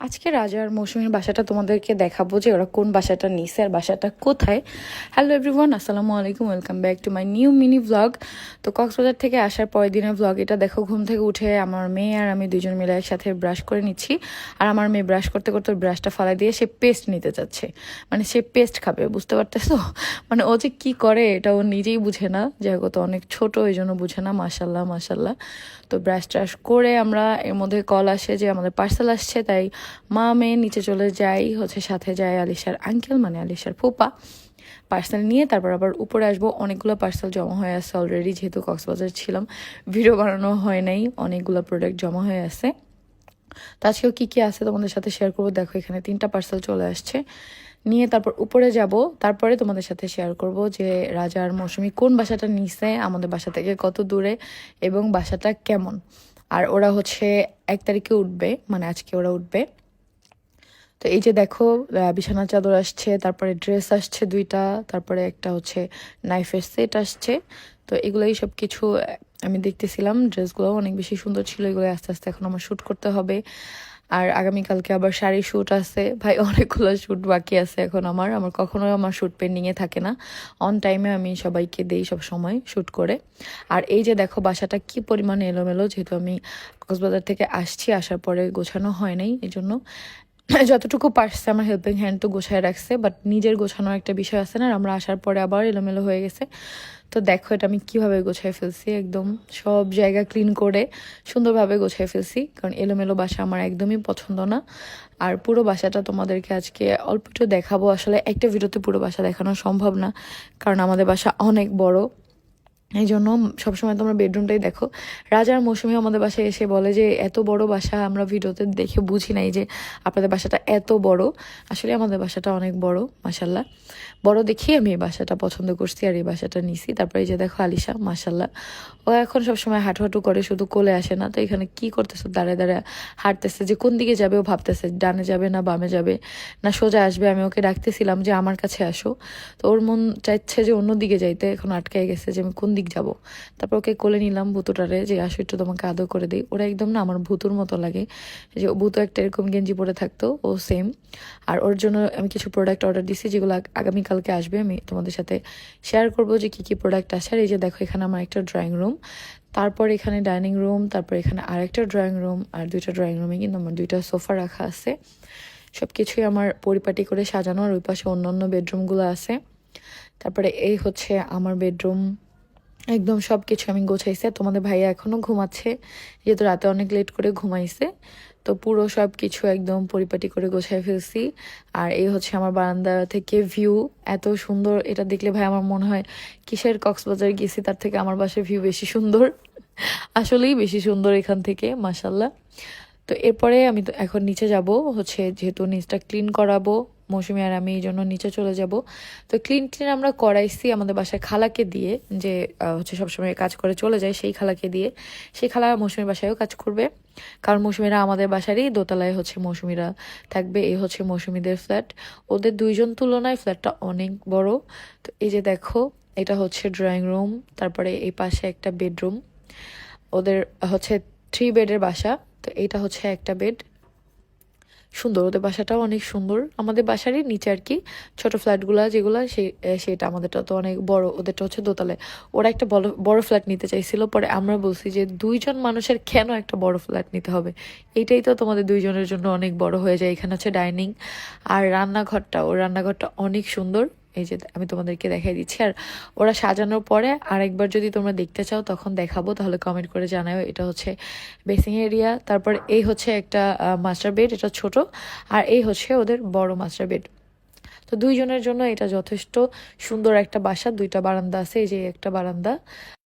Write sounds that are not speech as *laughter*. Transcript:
আজকে রাজার মৌসুমীর বাসাটা তোমাদেরকে দেখাবো যে ওরা কোন বাসাটা নিছে আর বাসাটা কোথায়। হ্যালো এভরিওয়ান আসসালামু আলাইকুম welcome back to my new mini blog তো কক্সবাজার থেকে আসার পরের দিনের ব্লগ এটা দেখো, ঘুম থেকে উঠে আমার মেয়ে আর আমি দুজন মিলে একসাথে ব্রাশ করে নিচ্ছি। আর আমার মেয়ে ব্রাশ করতে করতে ব্রাশটা ফালাই দিয়ে সে পেস্ট নিতে চাচ্ছে মানে সে পেস্ট খাবে, বুঝতে পারতেছো? *laughs* মানে ও যে কী করে, এটা ও নিজেই বুঝে না। যেহেতু তো অনেক ছোট, এই জন্য বুঝে না মাসাল্লাহ মাসাল্লাহ তো ব্রাশ ট্রাশ করে আমরা এর মধ্যে কল আসে যে আমাদের পার্সেল আসছে, তাই মা মেয়ে নিচে চলে যাই, হচ্ছে সাথে যায় আলিশার আঙ্কেল মানে আলিশার ফুপা। পার্সেল নিয়ে তারপর আবার উপরে আসব। অনেকগুলো পার্সেল জমা হয়ে আছে অলরেডি যেহেতু কক্সবাজার ছিলাম। ভিডিও বানানো হয় নাই, অনেকগুলো প্রোডাক্ট জমা হয়ে আছে। তো আজকেও কী কী আছে তোমাদের সাথে শেয়ার করব? দেখো, এখানে তিনটা পার্সেল চলে আসছে। নিয়ে তারপর উপরে যাব। তারপরে তোমাদের সাথে শেয়ার করব যে রাজার মৌসুমি কোন বাসাটা নিছে, আমাদের বাসা থেকে কত দূরে, এবং বাসাটা কেমন। আর ওরা হচ্ছে এক তারিখে উঠবে মানে আজকে ওরা উঠবে। তো এই যে দেখো বিছানা চাদর আসছে, তারপরে ড্রেস আসছে দুইটা, তারপরে একটা হচ্ছে নাইফের সেট আসছে। তো এগুলোই সব কিছু আমি দেখতেছিলাম ড্রেসগুলো অনেক বেশি সুন্দর ছিল এগুলো আস্তে আস্তে এখন আমার শ্যুট করতে হবে। আর আগামীকালকে আবার শাড়ি শ্যুট আছে। ভাই, অনেকগুলো শ্যুট বাকি আছে এখন আমার। আমার কখনোই আমার শ্যুট পেন্ডিংয়ে থাকে না। অন টাইমে আমি সবাইকে দেই সব সময় শ্যুট করে। আর এই যে দেখো বাসাটা কি পরিমাণে এলোমেলো, যেহেতু আমি কক্সবাজার থেকে আসছি, আসার পরে গোছানো হয় নাই এই জন্য *laughs* যতটুকু পারছে আমার হেল্পিং হ্যান্ড তো গোছায় রাখছে বাট নিজের গোছানোর একটা বিষয় আছে না আমরা আসার পরে আবার এলোমেলো হয়ে গেছে। তো দেখো এটা আমি কীভাবে গোছায় ফেলছি, একদম সব জায়গা ক্লিন করে সুন্দরভাবে গোছায় ফেলছি, কারণ এলোমেলো বাসা আমার একদমই পছন্দ না। আর পুরো বাসাটা তোমাদেরকে আজকে অল্প একটু দেখাবো, আসলে একটা ভিডিওতে পুরো বাসা দেখানো সম্ভব না, কারণ আমাদের বাসা অনেক বড়। এই জন্য সবসময় তোমরা বেডরুমটাই দেখো। রাজার মৌসুমী আমাদের বাসায় এসে বলে যে, এত বড় বাসা আমরা ভিডিওতে দেখে বুঝি নাই যে, আপনাদের বাসাটা এত বড়। আসলে আমাদের বাসাটা অনেক বড় মাসাল্লাহ বড় দেখি আমি এই বাসাটা পছন্দ করছি আর এই বাসাটা নিছি। তারপরে এই যে দেখো আলিশা মাসাল্লাহ ও এখন সবসময় হাঁটু করে, শুধু কোলে আসে না। তো এখানে কি করতেছে? দাঁড়ায় দাঁড়ায় হাঁটতেছে যে, কোন দিকে যাবে? ও ভাবতেছে, ডানে যাবে না বামে যাবে? না, সোজা আসবে। আমি ওকে ডাকতেছিলাম যে, আমার কাছে আসো। তো ওর মন চাইছে যে, অন্য দিকে যাইতে। এখন আটকায় গেছে যে, আমি কোন দিক যাব। তারপর ওকে কোলে নিলাম ভুতুটারে যে, আসো একটু তোমাকে আদর করে দিই। ওরা একদম না আমার ভুতুর মতো লাগে। যে ভূত একটা এরকম গেঞ্জি পরে থাকতো, ও সেম আর ওর জন্য আমি কিছু প্রোডাক্ট অর্ডার দিছি, যেগুলো আগামীকালকে আসবে। আমি তোমাদের সাথে শেয়ার করব যে, কি কি প্রোডাক্ট আসে আর এই যে, দেখো, এখানে আমার একটা ড্রয়িং রুম তারপর এখানে ডাইনিং রুম তারপর এখানে আরেকটা ড্রয়িং রুম আর দুইটা ড্রয়িং রুমে কিন্তু আমার দুইটা সোফা রাখা আছে। সব কিছুই আমার পরিপাটি করে সাজানো, আর ওই পাশে অন্য অন্য বেডরুমগুলো আছে। তারপরে এই হচ্ছে আমার বেডরুম একদম সব কিছু আমি গোছাইছি তোমাদের ভাইয়া এখনও ঘুমাচ্ছে, যেহেতু রাতে অনেক লেট করে ঘুমাইছে। তো পুরো সব কিছু একদম পরিপাটি করে গোছায় ফেলছি। আর এই হচ্ছে আমার বারান্দা থেকে ভিউ এত সুন্দর। এটা দেখলে ভাই আমার মনে হয় কিসের কক্সবাজার গেছি, তার থেকে আমার বাসার ভিউ বেশি সুন্দর। আসলেই বেশি সুন্দর এখান থেকে মাসাল্লাহ তো এরপরে আমি তো এখন নিচে যাব, হচ্ছে যেহেতু নিচটা ক্লিন করাবো। মৌসুমি আর আমি এই জন্য নিচে চলে যাব। তো ক্লিন ক্লিন আমরা করাইছি আমাদের বাসায় খালাকে দিয়ে, যে হচ্ছে সবসময় কাজ করে চলে যায় সেই খালাকে দিয়ে। সেই খালা মৌসুমির বাসায়ও কাজ করবে। কারণ মৌসুমিরা আমাদের বাসারই দোতলায় হচ্ছে মৌসুমিরা থাকবে এই হচ্ছে মৌসুমিদের ফ্ল্যাট ওদের দুইজন তুলনায় ফ্ল্যাটটা অনেক বড়। তো এই যে দেখো, এটা হচ্ছে ড্রয়িং রুম তারপরে এই পাশে একটা বেডরুম ওদের হচ্ছে থ্রি বেডের বাসা, তো এইটা হচ্ছে একটা বেড সুন্দর, ওদের বাসাটাও অনেক সুন্দর। আমাদের বাসারই নিচে আর কি, ছোটো ফ্ল্যাটগুলো যেগুলো সে সেটা আমাদেরটা তো অনেক বড়, ওদেরটা হচ্ছে দোতলায়। ওরা একটা বড় বড় ফ্ল্যাট নিতে চাইছিল, পরে আমরা বলছি যে দুইজন মানুষের কেন একটা বড় ফ্ল্যাট নিতে হবে? এইটাই তো তোমাদের দুইজনের জন্য অনেক বড় হয়ে যায়, এখানে হচ্ছে ডাইনিং আর রান্নাঘরটা ও রান্নাঘরটা অনেক সুন্দর। এই যে আমি তোমাদেরকে দেখাই দিচ্ছি। আর ওরা সাজানোর পরে আরেকবার যদি তোমরা দেখতে চাও, তখন দেখাবো, তাহলে কমেন্ট করে জানাও এটা হচ্ছে বেসিং এরিয়া তারপর এই হচ্ছে একটা মাস্টার বেড এটা ছোট। আর এই হচ্ছে ওদের বড় মাস্টার বেড তো দুইজনের জন্য এটা যথেষ্ট সুন্দর একটা বাসা। দুইটা বারান্দা আছে, এই যে একটা বারান্দা।